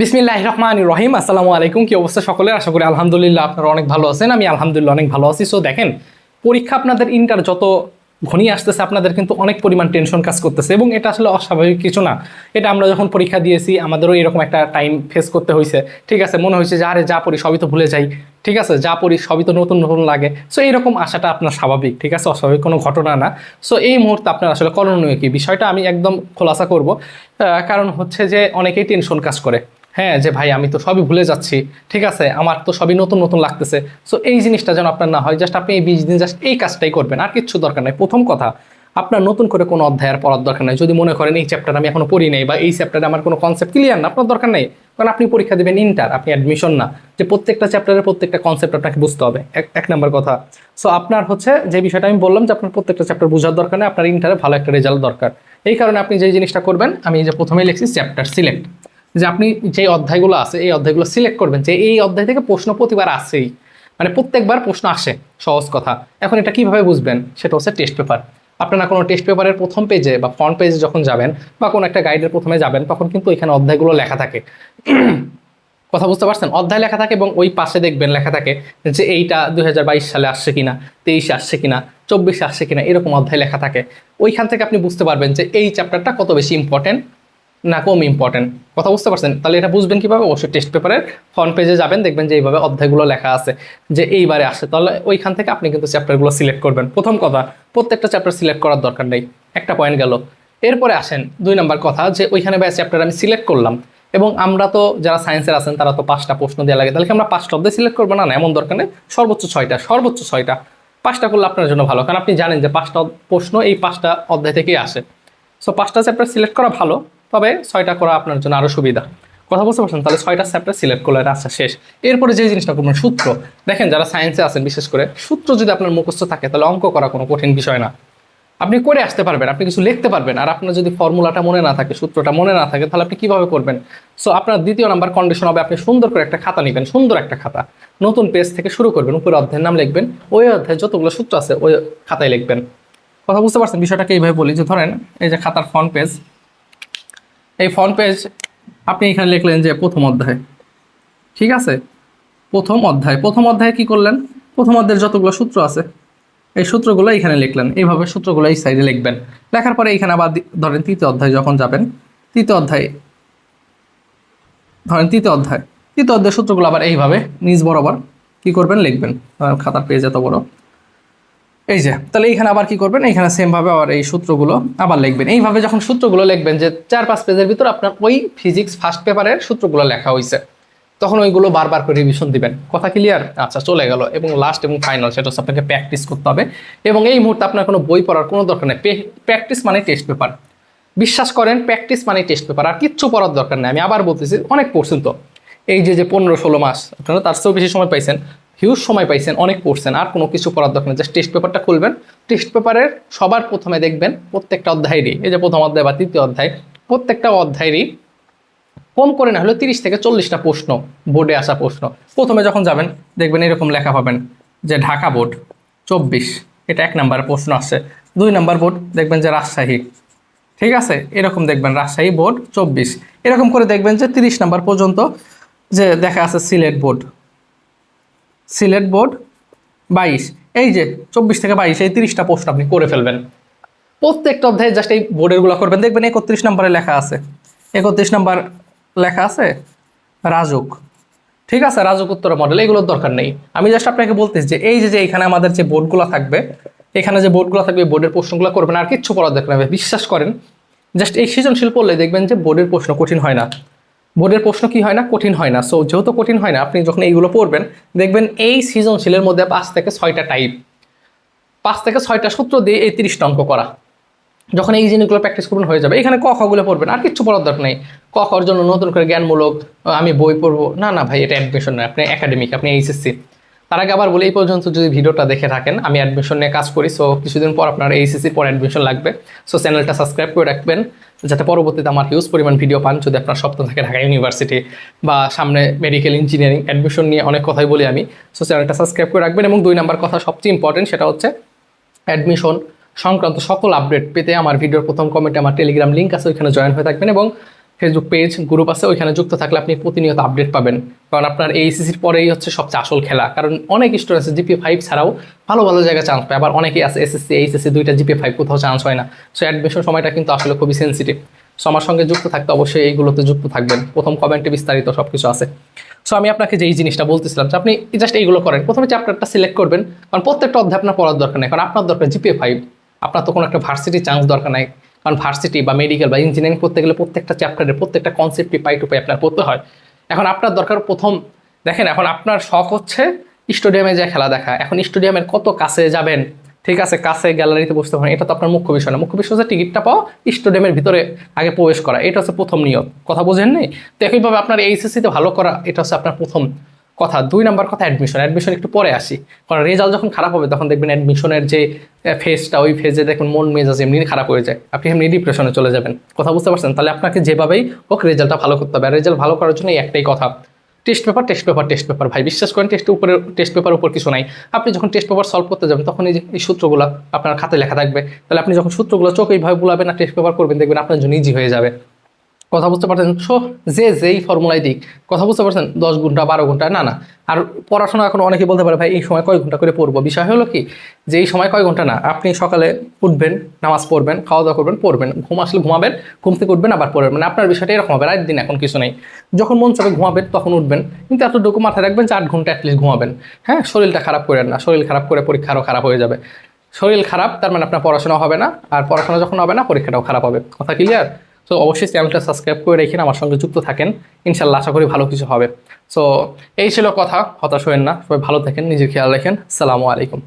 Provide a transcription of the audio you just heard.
বিসমিল্লাহ রহমান রহিম। আসসালামু আলাইকুম। কি অবস্থা সকলের? আশা করি আলহামদুলিল্লাহ আপনারা অনেক ভালো আছেন। আমি আলহামদুলিল্লাহ অনেক ভালো আছি। সো দেখেন, পরীক্ষা আপনাদের ইন্টার যত ঘনিয়ে আসতেছে, আপনাদের কিন্তু অনেক পরিমাণ টেনশন কাজ করতেছে এবং এটা আসলে অস্বাভাবিক কিছু না। এটা আমরা যখন পরীক্ষা দিয়েছি, আমাদেরও এরকম একটা টাইম ফেস করতে হয়েছে। ঠিক আছে, মনে হয়েছে যে, আরে, যা পড়ি সবই তো ভুলে যাই। ঠিক আছে, যা পড়ি সবই তো নতুন নতুন লাগে। সো এইরকম আশাটা আপনার স্বাভাবিক। ঠিক আছে, অস্বাভাবিক কোনো ঘটনা না। সো এই মুহূর্তে আপনার আসলে করণীয় কি? বিষয়টা আমি একদম খোলাসা করব। কারণ হচ্ছে যে, অনেকেই টেনশন কাজ করে। হ্যাঁ যে ভাই, আমি তো সবই ভুলে যাচ্ছি। ঠিক আছে, আমার তো সবই নতুন নতুন লাগতেছে। সো এই জিনিসটা যেন আপনার না হয় জাস্ট আপনি এই বিশ দিন জাস্ট এই কাজটাই করবেন, আর কিচ্ছু দরকার নাই। প্রথম কথা, আপনার নতুন করে কোনো অধ্যায় আর পড়ার দরকার নাই। যদি মনে করেন এই চ্যাপ্টার আমি এখনও পড়ি নাই বা এই চ্যাপ্টারে আমার কোনো কনসেপ্ট ক্লিয়ার না, আপনার দরকার নেই। কারণ আপনি পরীক্ষা দেবেন ইন্টার আপনি অ্যাডমিশন না। যে প্রত্যেকটা চ্যাপ্টারের প্রত্যেকটা কনসেপ্ট আপনাকে বুঝতে হবে। এক নম্বর কথা। সো আপনার হচ্ছে যে বিষয়টা আমি বললাম যে আপনার প্রত্যেকটা চ্যাপ্টার বোঝার দরকার নেই, আপনার ইন্টারে ভালো একটা রেজাল্ট দরকার। এই কারণে আপনি যে জিনিসটা করবেন, আমি যে প্রথমেই লিখছি চ্যাপ্টার সিলেক্ট যে আপনি যে অধ্যায়গুলো আছে, এই অধ্যায়গুলো সিলেক্ট করবেন যে এই অধ্যায় থেকে প্রশ্ন প্রতিবার আসেই। মানে প্রত্যেকবার প্রশ্ন আসে, সহজ কথা। এখন এটা কীভাবে বুঝবেন? সেটা হচ্ছে টেস্ট পেপার আপনারা কোনো টেস্ট পেপারের প্রথম পেজে বা ফ্রন্ট পেজে যখন যাবেন বা কোনো একটা গাইডের প্রথমে যাবেন, তখন কিন্তু এখানে অধ্যায়গুলো লেখা থাকে। কথা বুঝতে পারছেন? অধ্যায় লেখা থাকে এবং ওই পাশে দেখবেন লেখা থাকে যে এইটা দুই হাজার বাইশ সালে আসছে কিনা, তেইশে আসছে কিনা, চব্বিশে আসছে কিনা, এরকম অধ্যায় লেখা থাকে। ওইখান থেকে আপনি বুঝতে পারবেন যে এই চ্যাপ্টারটা কত বেশি ইম্পর্টেন্ট না কম ইম্পর্টেন্ট কথা বুঝতে পারছেন? তাহলে এটা বুঝবেন কীভাবে? অবশ্যই টেস্ট পেপারের ফ্রন্ট পেজে যাবেন, দেখবেন যে এইভাবে অধ্যায়গুলো লেখা আছে, যে এইবারে আসে। তাহলে ওইখান থেকে আপনি কিন্তু চ্যাপ্টারগুলো সিলেক্ট করবেন। প্রথম কথা, প্রত্যেকটা চ্যাপ্টার সিলেক্ট করার দরকার নেই। একটা পয়েন্ট গেল। এরপরে আসেন, দুই নম্বর কথা, যে ওইখানে ব্যাস চ্যাপ্টার আমি সিলেক্ট করলাম। এবং আমরা তো যারা সায়েন্সের আছেন, তারা তো পাঁচটা প্রশ্ন দেওয়া লাগে। তাহলে কি আমরা পাঁচটা অধ্যায় সিলেক্ট করব? না না, এমন দরকার নেই। সর্বোচ্চ ছয়টা সর্বোচ্চ ছয়টা। পাঁচটা করলে আপনার জন্য ভালো। কারণ আপনি জানেন যে পাঁচটা প্রশ্ন এই পাঁচটা অধ্যায় থেকেই আসে। সো পাঁচটা চ্যাপ্টার সিলেক্ট করা ভালো। তবে ছয়টা করা আপনার জন্য আরও সুবিধা। কথা বুঝতে পারছেন? তাহলে ছয়টা চ্যাপ্টার সিলেক্ট করলে আচ্ছা শেষ। এরপরে যে জিনিসটা করবেন, সূত্র। দেখেন, যারা সায়েন্সে আছেন, বিশেষ করে সূত্র যদি আপনার মুখস্থ থাকে, তাহলে অঙ্ক করা কোনো কঠিন বিষয় না। আপনি করে আসতে পারবেন, আপনি কিছু লিখতে পারবেন, আর আপনার যদি ফর্মুলাটা মনে না থাকে, সূত্রটা মনে না থাকে, তাহলে আপনি কীভাবে করবেন? সো আপনার দ্বিতীয় নাম্বার কন্ডিশন হবে, আপনি সুন্দর করে একটা খাতা নেবেন, সুন্দর একটা খাতা। নতুন পেজ থেকে শুরু করবেন, উপরে অধ্যায়ের নাম লিখবেন, ওই অধ্যায়ে যতগুলো সূত্র আছে, ওই খাতায় লিখবেন। কথা বুঝতে পারছেন? বিষয়টাকে এইভাবে বলি, যে ধরেন, এই যে খাতার ফ্রন্ট পেজ এই ফ্রন্ট পেজ আপনি এখানে লিখলেন যে প্রথম অধ্যায়। ঠিক আছে? প্রথম অধ্যায়। প্রথম অধ্যায়ে কি করলেন? প্রথম অধ্যায়ের যতগুলো সূত্র আছে, এই সূত্রগুলো এখানে লিখলেন। এইভাবে সূত্রগুলো এই সাইডে লিখবেন। লেখার পরে এখানে আবার ধরেন তৃতীয় অধ্যায় যখন যাবেন, তৃতীয় অধ্যায়, ধরেন তৃতীয় অধ্যায়। তৃতীয় অধ্যায় সূত্রগুলো আবার এইভাবে নিজ বরাবর কি করবেন? লিখবেন। খাতার পেজ এত বড়। এই যে, তাহলে এইখানে আবার কি করবেন? এইখানে সেম ভাবে আবার এই সূত্রগুলো আবার লিখবেন। এইভাবে যখন সূত্রগুলো লিখবেন যে চার পাঁচ পেজের ভিতর আপনার ওই ফিজিক্স ফার্স্ট পেপারের সূত্রগুলো লেখা হয়েছে তখন ওইগুলো বারবার করে রিভিশন দিবেন। কথা ক্লিয়ার আচ্ছা চলে গেল। এবং লাস্ট এবং ফাইনাল সেটা হচ্ছে আপনাকে প্র্যাকটিস করতে হবে। এবং এই মুহূর্তে আপনার কোনো বই পড়ার কোনো দরকার নেই। প্র্যাকটিস মানে টেস্ট পেপার বিশ্বাস করেন প্র্যাকটিস মানে টেস্ট পেপার আর কিচ্ছু পড়ার দরকার নেই। আমি আবার বলতেছি, অনেক পড়ছেন তো। এই যে যে পনেরো ষোলো মাস, আপনারা তার চেয়েও বেশি সময় পাইছেন। হিউজ সময় পাইছেন, অনেক পড়ছেন, আর কোনো কিছু পড়ার দরকার জাস্ট টেস্ট পেপারটা খুলবেন। টেস্ট পেপারের সবার প্রথমে দেখবেন প্রত্যেকটা অধ্যায়েরই, এই যে প্রথম অধ্যায় বা তৃতীয় অধ্যায়, প্রত্যেকটা অধ্যায়েরই কম করে না হলে তিরিশ থেকে চল্লিশটা প্রশ্ন, বোর্ডে আসা প্রশ্ন। প্রথমে যখন যাবেন, দেখবেন এরকম লেখা পাবেন যে ঢাকা বোর্ড, চব্বিশ, এটা এক নম্বরের প্রশ্ন আসছে দুই নম্বর বোর্ড, দেখবেন যে রাজশাহী, ঠিক আছে? এরকম দেখবেন, রাজশাহী বোর্ড, চব্বিশ। এরকম করে দেখবেন যে তিরিশ নাম্বার পর্যন্ত যে দেখা আছে সিলেট বোর্ড সিলেট বোর্ড বাইশ। এই যে চব্বিশ থেকে বাইশ, এই তিরিশটা প্রশ্ন আপনি করে ফেলবেন। প্রত্যেকটা অধ্যায়ে জাস্ট এই বোর্ডেরগুলো করবেন। দেখবেন একত্রিশ নম্বরে লেখা আছে। একত্রিশ নাম্বার লেখা আছে, রাজুক। ঠিক আছে, রাজুক উত্তর মডেল এগুলোর দরকার নেই। আমি জাস্ট আপনাকে বলতেছি যে এই যে এখানে আমাদের যে বোর্ডগুলো থাকবে, এখানে যে বোর্ডগুলো থাকবে বোর্ডের প্রশ্নগুলো করবেন আর কিচ্ছু দরকার নেই। বিশ্বাস করেন জাস্ট এই সৃজনশীল পড়লে দেখবেন যে বোর্ডের প্রশ্ন কঠিন হয় না। বোর্ডের প্রশ্ন কি হয় না? কঠিন হয় না। সো যেহেতু কঠিন হয় না, আপনি যখন এইগুলো পড়বেন, দেখবেন এই সৃজনশীলের মধ্যে পাঁচ থেকে ছয়টা টাইপ পাঁচ থেকে ছয়টা সূত্র দিয়ে এই তিরিশটা অঙ্ক করা। যখন এই জিনিসগুলো প্র্যাকটিস করবেন, হয়ে যাবে। এখানে ক খগুলো পড়বেন, আর কিছু পড়ার দরকার নেই। ক খর জন্য নতুন করে জ্ঞানমূলক আমি বই পড়ব। না না ভাই, এটা অ্যাডমিশন নয়। আপনি একাডেমিক আপনি এইচএসসি তার আগে আবার বলে, এই পর্যন্ত যদি ভিডিওটা দেখে থাকেন, আমি অ্যাডমিশন নিয়ে কাজ করি। সো কিছুদিন পর আপনার এইচএসসি পর অ্যাডমিশন লাগবে। সো চ্যানেলটা সাবস্ক্রাইব করে রাখবেন। যাতে পরবর্তীতে আমার হিউজ পরিমাণ ভিডিও পান যদি আপনার স্বপ্ন থাকে ঢাকা ইউনিভার্সিটি বা সামনে মেডিকেল ইঞ্জিনিয়ারিং অ্যাডমিশন নিয়ে অনেক কথাই বলি আমি। সো চ্যানেলটা সাবস্ক্রাইব করে রাখবেন এবং দুই নাম্বার কথা সবচেয়ে ইম্পর্টেন্ট সেটা হচ্ছে অ্যাডমিশন সংক্রান্ত সকল আপডেট পেতে আমার ভিডিওর প্রথম কমেন্টে আমার টেলিগ্রাম লিঙ্ক আছে, ওইখানে জয়েন হয়ে থাকবেন এবং ফেসবুক পেজ গ্রুপ আছে, ওইখানে যুক্ত থাকলে আপনি প্রতিনিয়ত আপডেট পাবেন। কারণ আপনার এইচএসির পরেই হচ্ছে সবচেয়ে আসল খেলা। কারণ অনেক স্টুডেন্ট আছে জিপি ফাইভ ছাড়াও ভালো ভালো জায়গায় চান্স পায়। আবার অনেকেই আছে এসএসসি এইচএসসি দুইটা জিপি ফাইভ কোথাও চান্স হয় না। সো অ্যাডমিশন সময়টা কিন্তু আসলে খুবই সেন্সিটিভ সো আমার সঙ্গে যুক্ত থাকতে অবশ্যই এইগুলোতে যুক্ত থাকবেন। প্রথম কমেন্টে বিস্তারিত সব কিছু আছে। সো আমি আপনাকে যেই জিনিসটা বলতেছিলাম, যে আপনি জাস্ট এইগুলো করেন। প্রথমে চ্যাপ্টারটা সিলেক্ট করবেন। কারণ প্রত্যেকটা অধ্যায় আপনার পড়ার দরকার নেই। কারণ আপনার দরকার জিপিএ ফাইভ আপনার তো কোনো একটা ভার্সিটি চান্স দরকার নাই। কারণ ভার্সিটি বা মেডিকেল বা ইঞ্জিনিয়ারিং পড়তে গেলে প্রত্যেকটা চ্যাপ্টারে প্রত্যেকটা কনসেপ্টই পাই টু পাই আপনার পড়তে হয়। এখন আপনার দরকার প্রথম, দেখেন এখন আপনার শখ হচ্ছে স্টেডিয়ামে যে খেলা দেখা। এখন স্টেডিয়ামের কত কাছে যাবেন? ঠিক আছে, কাছে গ্যালারিতে বসতে পারেন এটা তো আপনার মুখ্য বিষয় না। মুখ্য বিষয় হচ্ছে টিকিটটা পাওয়া স্টেডিয়ামের ভিতরে আগে প্রবেশ করা। এটা হচ্ছে প্রথম নিয়ম। কথা বোঝেন নেই তো একইভাবে আপনার এইচএসসিতে ভালো করা, এটা হচ্ছে আপনার প্রথম কথা, দুই নাম্বার কথা অ্যাডমিশন অ্যাডমিশন একটু পরে আসি। কারণ রেজাল্ট যখন খারাপ হবে, তখন দেখবেন অ্যাডমিশনের যে ফেজটা ওই ফেজে দেখবেন মন, মেজাজ এমনি খারাপ হয়ে যায়। আপনি এমনি ডিপ্রেশনে চলে যাবেন। কথা বুঝতে পারছেন? তাহলে আপনাকে যেভাবেই হোক রেজাল্টটা ভালো করতে হবে। আর রেজাল্ট ভালো করার জন্য একটাই কথা। Test paper test paper test paper ভাই, বিশ্বাস করেন টেস্টের উপরে টেস্ট পেপার উপর কিছু নাই। আপনি যখন টেস্ট পেপার সলভ করতে যাবেন, তখন এই এই সূত্রগুলো আপনার খাতে লেখা থাকবে। তাহলে আপনি যখন সূত্রগুলো চোখ এইভাবে বুলাবেন আর টেস্ট পেপার করবেন, দেখবেন আপনার জন্য ইজি হয়ে যাবে। কথা বুঝতে পারছেন? সো যে যেই ফর্মুলায় দিক, কথা বুঝতে পারছেন? দশ ঘণ্টা বারো ঘণ্টা না না। আর পড়াশোনা এখন অনেকে বলতে পারে, ভাই, এই সময় কয় ঘণ্টা করে পড়ব? বিষয় হলো কি, যে এই সময় কয় ঘণ্টা না, আপনি সকালে উঠবেন, নামাজ পড়বেন খাওয়া দাওয়া করবেন, পড়বেন। ঘুম আসলে ঘুমাবেন, ঘুম থেকে উঠবেন, আবার পড়বেন। মানে আপনার বিষয়টা এরকম হবে রাত দিন এখন কিছু নেই। যখন মন চাবে ঘুমাবেন, তখন উঠবেন। কিন্তু এতটুকু মাথায় রাখবেন যে আট ঘণ্টা অ্যাটলিস্ট ঘুমাবেন। হ্যাঁ শরীরটা খারাপ করেন না, শরীর খারাপ করে পরীক্ষা আরও খারাপ হয়ে যাবে। শরীর খারাপ, তার মানে আপনার পড়াশোনা হবে না, আর পড়াশোনা যখন হবে না, পরীক্ষাটাও খারাপ হবে। কথা ক্লিয়ার তো অবশ্যই চ্যানেলটা সাবস্ক্রাইব করে রেখেন আমার সঙ্গে যুক্ত থাকেন। ইনশাল্লাহ আশা করি ভালো কিছু হবে। সো এই ছিল কথা। হতাশ হয়েন না। সবাই ভালো থাকেন, নিজের খেয়াল রাখেন। সালামু আলাইকুম।